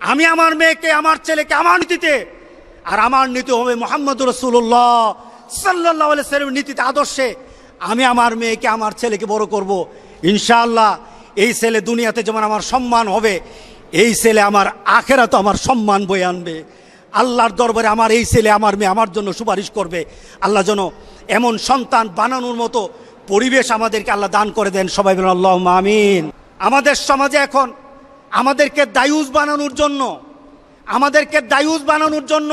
আমি আমার মেয়েকে, আমার ছেলেকে আমার নীতিতে, আর আমার নীতি হবে মোহাম্মদ রসুল্লাহ সাল্লাহ সাল্লামের নীতিতে, আদর্শে আমি আমার মেয়েকে, আমার ছেলেকে বড় করব। ইনশাআল্লাহ এই ছেলে দুনিয়াতে যেমন আমার সম্মান হবে, এই ছেলে আমার আখেরা তো আমার সম্মান বয়ে আনবে। আল্লাহর দরবারে আমার এই ছেলে, আমার মেয়ে আমার জন্য সুপারিশ করবে। আল্লাহ যেন এমন সন্তান বানানোর মতো পরিবেশ আমাদেরকে আল্লাহ দান করে দেন। সবাই বলেন আল্লাহ আমিন। আমাদের সমাজে এখন আমাদেরকে দায়ুস বানানোর জন্য, আমাদেরকে দায়ুস বানানোর জন্য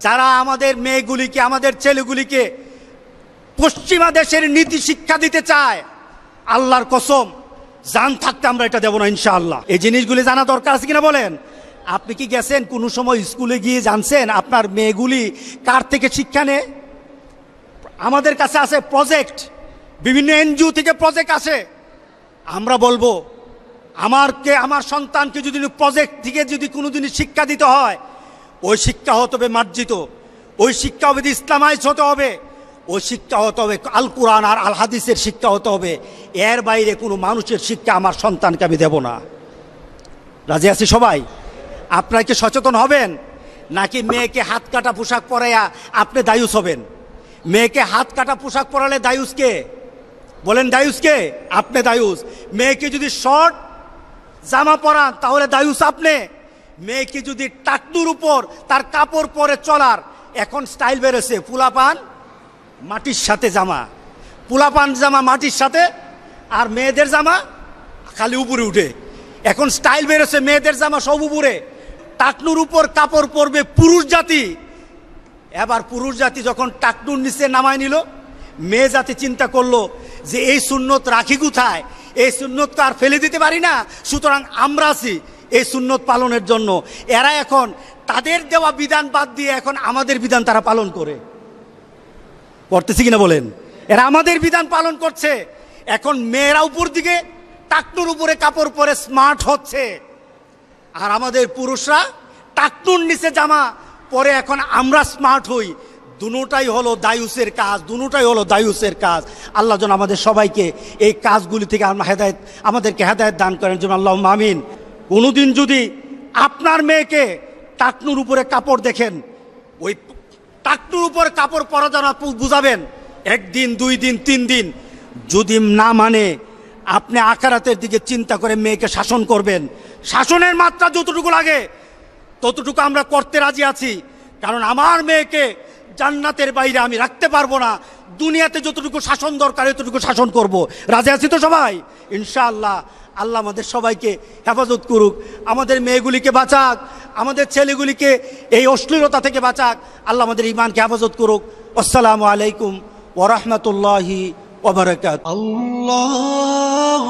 যারা আমাদের মেয়েগুলিকে, আমাদের ছেলেগুলিকে পশ্চিমা দেশের নীতি শিক্ষা দিতে চায়, আল্লাহর কসম, জান থাকতে আমরা এটা দেবো না ইনশাআল্লাহ। এই জিনিসগুলি জানা দরকার আছে কিনা বলেন? আপনি কি গেছেন কোনো সময় স্কুলে গিয়ে জানছেন আপনার মেয়েগুলি কার থেকে শিক্ষা নেয়? আমাদের কাছে আছে প্রজেক্ট, বিভিন্ন এনজিও থেকে প্রজেক্ট আসে। আমরা বলব আমারকে, আমার সন্তানকে যদি প্রজেক্ট থেকে যদি কোনো দিনই শিক্ষা দিতে হয়, ওই শিক্ষা হতে হবে মার্জিত। ওই শিক্ষা হবে ইসলামাইজ হতে হবে। ওই শিক্ষা হতে হবে আল কোরআন আর আল হাদিসের শিক্ষা হতে হবে। এর বাইরে কোনো মানুষের শিক্ষা আমার সন্তানকে আমি দেব না। রাজি আছি সবাই? আপনারা কি সচেতন হবেন? নাকি মেয়েকে হাত কাটা পোশাক পরাইয়া আপনি দায়ুস হবেন? মেয়েকে হাত কাটা পোশাক পরালে দায়ুসকে বলেন দায়ুসকে আপনি দায়ুস। মেয়েকে যদি শর্ট জামা পরান, তাহলে দায়ুস আপনি। মেয়েকে যদি টাকনুর উপর, তার কাপড় পরে চলার, এখন স্টাইল বেরোছে। পুলাপান, মাটির সাথে জামা। পুলাপান জামা মাটির সাথে, আর মেয়েদের জামা খালি উপরে উঠে। এখন স্টাইল বেরোছে, মেয়েদের জামা সব উপরে। টাকনুর উপর কাপড় পরবে পুরুষ জাতি। এবার পুরুষ জাতি যখন টাকনুর নিচে নামায় নিল, মেয়ে জাতি চিন্তা করল যে এই সুন্নত রাখি কোথায়? এই সুন্নত তো আর ফেলে দিতে পারি না। সুতরাং আমরা আছি এই সুন্নত পালনের জন্য। এরা এখন তাদের দেওয়া বিধান বাদ দিয়ে এখন আমাদের বিধান তারা পালন করে। করতেছি কিনা বলেন? এরা আমাদের বিধান পালন করছে। এখন মেয়েরা উপর দিকে, টাকনুর উপরে কাপড় পরে স্মার্ট হচ্ছে। আর আমাদের পুরুষরা টাকনুর নিচে জামা পরে এখন আমরা স্মার্ট হই। দুটাই হলো দায়ুসের কাজ, দুটাই হলো দায়ুসের কাজ। আল্লাহ যেন আমাদের সবাইকে এই কাজগুলি থেকে আমরা হেদায়ত, আমাদেরকে হেদায়ত দান করেন। যেন আল্লাহ মামিন কোনোদিন যদি আপনার মেয়েকে টাকনুর উপরে কাপড় দেখেন, ওই টাকনুর উপর কাপড় পরা যেন বুঝাবেন, একদিন, দুই দিন, তিন দিন, যদি না মানে আপনি আকারাতের দিকে চিন্তা করে মেয়েকে শাসন করবেন। শাসনের মাত্রা যতটুকু লাগে, ততটুকু আমরা করতে রাজি আছি। কারণ আমার মেয়েকে জান্নাতের বাইরে আমি রাখতে পারব না। দুনিয়াতে যতটুকু শাসন দরকার, এতটুকু শাসন করব। রাজে আছি তো সবাই? ইনশাআল্লাহ, আল্লাহ আমাদের সবাইকে হেফাজত করুক। আমাদের মেয়েগুলিকে বাঁচাক, আমাদের ছেলেগুলিকে এই অশ্লীলতা থেকে বাঁচাক। আল্লাহ আমাদের ইমানকে হেফাজত করুক। আসসালামু আলাইকুম ওরহমতুল্লাহি ওবরাকাত আল্লাহ